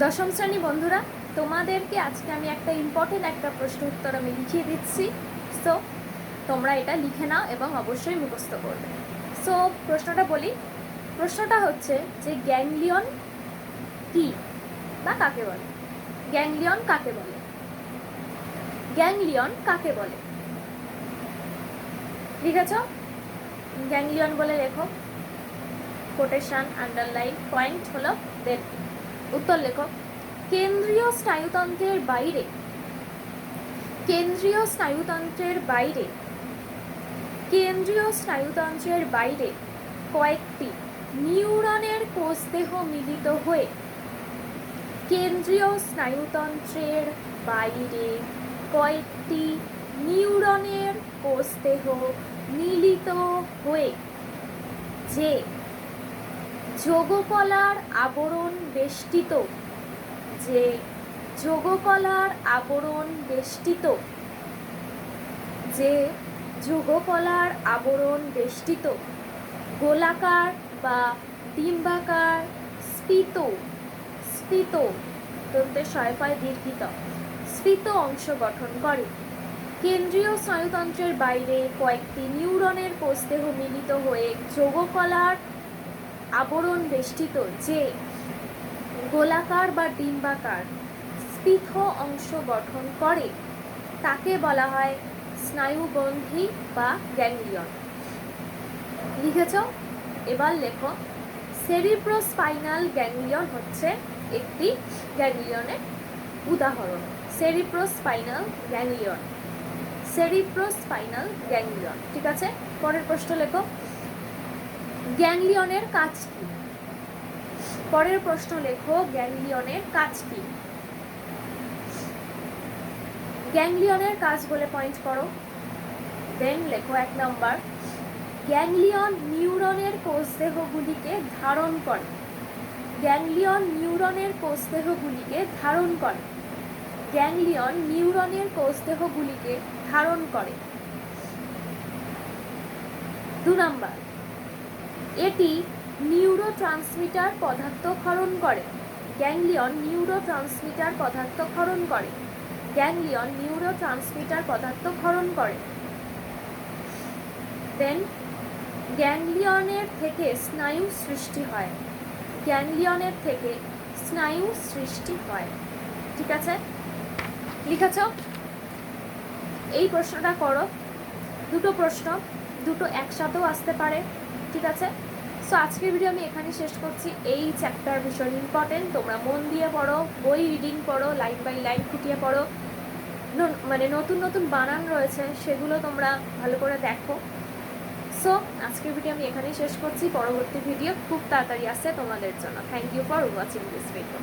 দশম শ্রেণি বন্ধুরা, তোমাদেরকে আজকে আমি একটা ইম্পর্টেন্ট একটা প্রশ্ন উত্তর আমি লিখিয়ে দিচ্ছি। সো তোমরা এটা লিখে নাও এবং অবশ্যই মুখস্থ করবে। সো প্রশ্নটা বলি। প্রশ্নটা হচ্ছে যে গ্যাংলিয়ন কি বা কাকে বলে? গ্যাংলিয়ন কাকে বলে? গ্যাংলিয়ন কাকে বলে? লিখেছ? গ্যাংলিয়ন বলে লেখো। কোটেশন আন্ডারলাইন পয়েন্ট হলো দেন উত্তর লেখো কেন্দ্রীয় স্নায়ুতন্ত্রের বাইরে, কেন্দ্রীয় স্নায়ুতন্ত্রের বাইরে, কেন্দ্রীয় স্নায়ুতন্ত্রের বাইরে কয়েকটি নিউরনের কোষদেহ মিলিত হয়ে কেন্দ্রীয় স্নায়ুতন্ত্রের বাইরে কয়েকটি নিউরনের কোষদেহ মিলিত হয়ে, যে যোগকলার আবরণ বেষ্টিত। যে যোগকলার আবরণ বেষ্টিত, যে যোগকলার আবরণ বেষ্টিত, গোলাকার বা ডিম্বাকার স্ফীত স্ফীত দন্তের সয়ফায় দীর্ঘিত, স্ফীত অংশ গঠন করে। কেন্দ্রীয় স্নায়ুতন্ত্রের বাইরে কয়েকটি নিউরনের কোষদেহ মিলিত হয়ে যোগকলার আবরণ বেষ্টিত যে গোলাকার বা ডিম্বাকার স্পিথ অংশ গঠন করে, তাকে বলা হয় স্নায়ুগ্রন্থি বা গ্যাংলিয়ন। লিখেছ? এবার লেখো। সেরিপ্রোস্পাইনাল গ্যাংলিয়ন হচ্ছে একটি গ্যাংলিয়নের উদাহরণ। Cerebrospinal ganglion. Cerebrospinal ganglion. ঠিক আছে? পরের প্রশ্ন লেখো। গ্যাংলিয়নের কাজ কি? পরের প্রশ্ন লেখো, গ্যাংলিয়নের কাজ কি? গ্যাংলিয়নের কাজ বলে পয়েন্ট করো। দেন লেখো এক নম্বর গ্যাংলিয়ন নিউরনের কোষদেহগুলিকে ধারণ করে। গ্যাংলিয়ন নিউরনের কোষদেহগুলিকে ধারণ করে। গ্যাংলিয়ন নিউরনের কোষদেহগুলিকে ধারণ করে। দু নম্বর এটি নিউরো ট্রান্সমিটার পদার্থ ক্ষরণ করে। গ্যাংলিয়ন নিউরো ট্রান্সমিটার পদার্থ ক্ষরণ করে। গ্যাংলিয়ন নিউরো ট্রান্সমিটার পদার্থ ক্ষরণ করে। দেন গ্যাংলিয়নের থেকে স্নায়ু সৃষ্টি হয়। গ্যাংলিয়নের থেকে স্নায়ু সৃষ্টি হয়। ঠিক আছে? লিখেছ? এই প্রশ্নটা করো। দুটো প্রশ্ন, দুটো একসাথেও আসতে পারে। ঠিক আছে? সো আজকের ভিডিও আমি এখানে শেষ করছি। এই চ্যাপ্টার ভীষণ ইম্পর্টেন্ট তোমরা মন দিয়ে পড়ো, বই রিডিং পড়ো লাইন বাই লাইন খুঁটিয়ে পড়ো। মানে নতুন নতুন বানান রয়েছে, সেগুলো তোমরা ভালো করে দেখো। সো আজকের ভিডিও আমি এখানেই শেষ করছি। পরবর্তী ভিডিও খুব তাড়াতাড়ি আসছে তোমাদের জন্য। Thank you for watching this video